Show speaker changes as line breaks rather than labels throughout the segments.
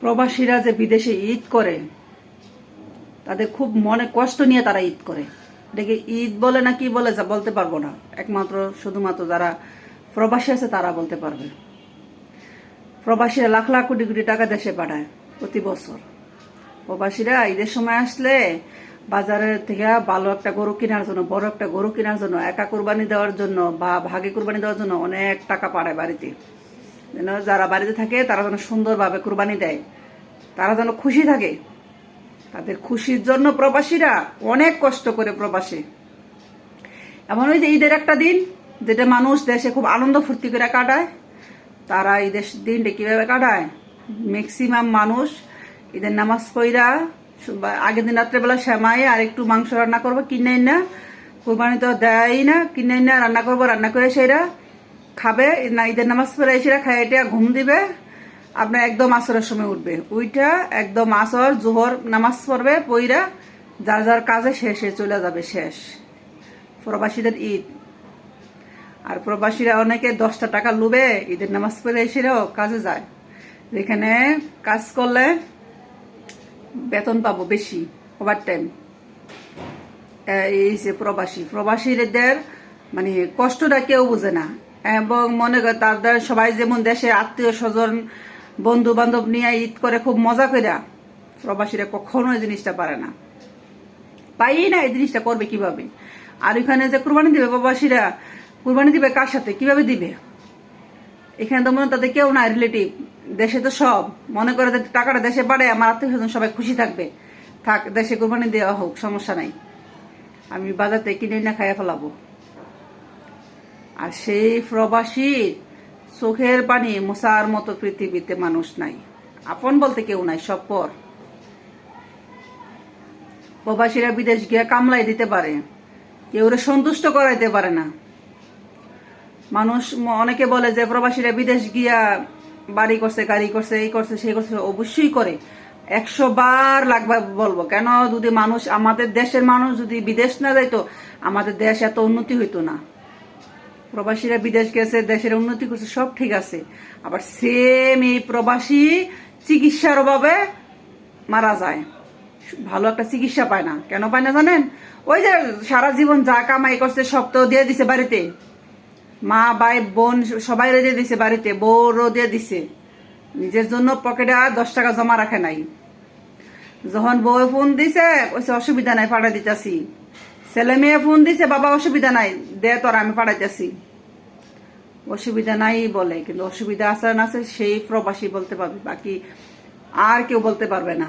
প্রবাসীরা যে বিদেশে ঈদ করে, তাদের খুব মনে কষ্ট নিয়ে তারা ঈদ করে। এটাকে ঈদ বলে না কি বলে যা বলতে পারব না। একমাত্র, শুধুমাত্র যারা প্রবাসী আছে তারা বলতে পারবে। প্রবাসীরা লাখ লাখ কোটি কোটি টাকা দেশে পাঠায় প্রতি বছর। প্রবাসীরা ঈদের সময় আসলে বাজারের থেকে ভালো একটা গরু কেনার জন্য, বড় একটা গরু কেনার জন্য, একা কোরবানি দেওয়ার জন্য বা ভাগে কোরবানি দেওয়ার জন্য অনেক টাকা পাঠায় বাড়িতে। যেন যারা বাড়িতে থাকে, তারা যেন সুন্দরভাবে কোরবানি দেয়। তারা যেন খুশি থাকে। তাদের খুশির জন্য প্রবাসীরা অনেক কষ্ট করে প্রবাসী। এমন ওই যে ঈদের একটা দিন, যেটা মানুষ দেশে খুব আনন্দ ফুর্তি করে কাটায়। তারা ঈদের দিনটা কীভাবে কাটায়? ম্যাক্সিমাম মানুষ ঈদের নামাজ পইরা আগের দিন রাত্রেবেলা শ্যামাই আর একটু মাংস রান্না করব, কিনে না কোরবানি তো দেয়ই না, কিনে না রান্না করব, রান্না করে সেরা। খাবে, না, ঈদের নামাজ পড়ে সেরা খাই এটা ঘুম দিবে, আপনার একদম আসরের সময় উঠবে। উইটা একদম আসর, জোহর নামাজ পড়বে, পইরা যার যার কাজে শেষে চলে যাবে শেষ। প্রবাসীদের ঈদ। আর প্রবাসীরা অনেকে দশটা টাকা লুবে, ঈদের নামাজ পড়ে এসেও কাজে যায়। যেখানে কাজ করলে বেতন পাবো বেশি ওভার টাইম এই যে প্রবাসী, প্রবাসীদের মানে কষ্টটা কেউ বুঝে না। এবং মনে করে তাদের সবাই যেমন দেশে আত্মীয় স্বজন বন্ধু বান্ধব নিয়ে ঈদ করে খুব মজা করে প্রবাসীরা কখনো এই জিনিসটা পারে না। পাই না এই জিনিসটা করবে কীভাবে? আর এখানে যে কুরবানি দিবে প্রবাসীরা, কুরবানি দিবে কার সাথে? কীভাবে দিবে? এখানে তো মনে তাদের কেউ না রিলেটিভ দেশে তো সব। মনে করে টাকাটা দেশে পারে আমার আত্মীয় স্বজন সবাই খুশি থাকবে। থাক, দেশে কোরবানি দেওয়া হোক, সমস্যা নাই। আমি বাজার থেকে কিনে না খাইয়া ফেলাবো। আর সেই প্রবাসীর চোখের পানি মোসার মতো পৃথিবীতে মানুষ নাই। আপন বলতে কেউ নাই, সব পর। প্রবাসীরা বিদেশ গিয়ে কামলাই দিতে পারে, কেউ সন্তুষ্ট করাইতে পারে না। মানুষ অনেকে বলে যে প্রবাসীরা বিদেশ গিয়া বাড়ি করছে, গাড়ি করছে, এই করছে, সেই করছে, অবশ্যই করে। একশো বার লাগবে বলব, কেন যদি মানুষ, আমাদের দেশের মানুষ যদি বিদেশ না যাইতো, আমাদের দেশ এত উন্নতি হইতো না। প্রবাসীরা বিদেশ গেছে, দেশের উন্নতি করছে, সব ঠিক আছে। আবার সেম এই প্রবাসী চিকিৎসার অভাবে মারা যায়। ভালো একটা চিকিৎসা পায় না। কেন পায় না জানেন? ওই যে সারা জীবন যা কামাই করছে, সব তো দিয়ে দিছে বাড়িতে। মা, ভাই, বোন, সবাই দিয়ে দিছে বাড়িতে, বউরও দিয়ে দিছে। নিজের জন্য পকেটে আর দশ টাকা জমা রাখে নাই। যখন বউ ফোন দিছে ওইসে অসুবিধা নাই পাঠাই দিতেছি। ছেলে মেয়ে ফোন দিছে, বাবা, অসুবিধা নাই, দে তোর, আমি পাঠাইতেছি। অসুবিধা নাই, বলে, কিন্তু অসুবিধা আছে না আছে, সেই প্রবাসী বলতে পারবে, বাকি আর কেউ বলতে পারবে না।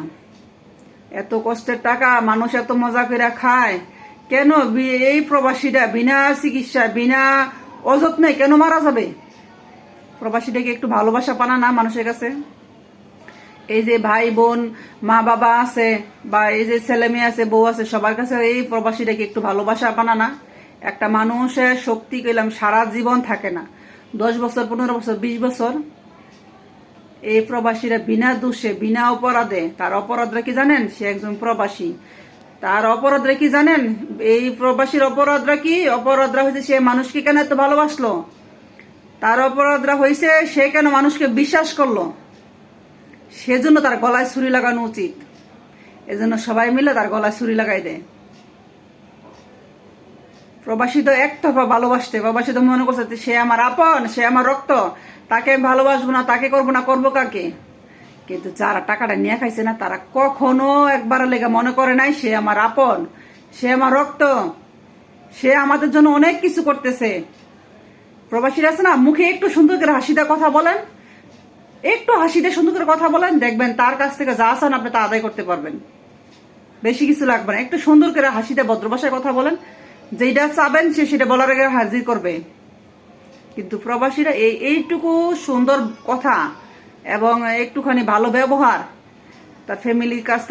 এত কষ্টের টাকা, মানুষ এত মজা করে খায়, কেন এই প্রবাসীরা বিনা চিকিৎসা বিনা অযত্নে কেন মারা যাবে? প্রবাসীটাকে একটু ভালোবাসা পানা না মানুষের কাছে? এই যে ভাই বোন, মা বাবা আছে বা এই যে ছেলে মেয়ে আছে, বউ আছে, সবার কাছে এই প্রবাসীটাকে একটু ভালোবাসা পানা না? একটা মানুষের শক্তি কইলাম, সারা জীবন থাকে না। দশ বছর, পনেরো বছর, বিশ বছর, এই প্রবাসীরা বিনা দোষে, বিনা অপরাধে, তার অপরাধরা কি জানেন? সে একজন প্রবাসী। তার অপরাধরা কি জানেন? এই প্রবাসীর অপরাধরা কি? অপরাধরা হয়েছে সে মানুষকে কেন এত ভালোবাসলো? তার অপরাধরা হয়েছে সে কেন মানুষকে বিশ্বাস করল? সেজন্য তার গলায় ছুরি লাগানো উচিত। এজন্য সবাই মিলে তার গলায় ছুরি লাগাই দেয়। প্রবাসী তো একতরফা ভালোবাসতে, প্রবাসী তো মনে করছে সে আমার আপন, সে আমার রক্ত, তাকে আমি ভালোবাসবো না, তাকে করব না, করব কাকে? কিন্তু যারা টাকাটা নিয়ে খাইছে না, তারা কখনো একবার লেগে মনে করে নাই সে আমার আপন, সে আমার রক্ত, সে আমাদের জন্য অনেক কিছু করতেছে। প্রবাসীরা আছে না, মুখে একটু সুন্দর করে হাসিতে কথা বলেন। একটু হাসিতে সুন্দর করে কথা বলেন, দেখবেন তার কাছ থেকে যা আসান আপনি তা আদায় করতে পারবেন। বেশি কিছু লাগবে না। একটু সুন্দর করে হাসিতে ভদ্র ভাষায় কথা বলেন। যেটা চাবেন সে সেটা বলার আগে হাজির করবে। কিন্তু প্রবাসীরা এই এইটুকু সুন্দর কথা এবং একটুখানি ভালো ব্যবহার, তার ফ্যামিলির কাছ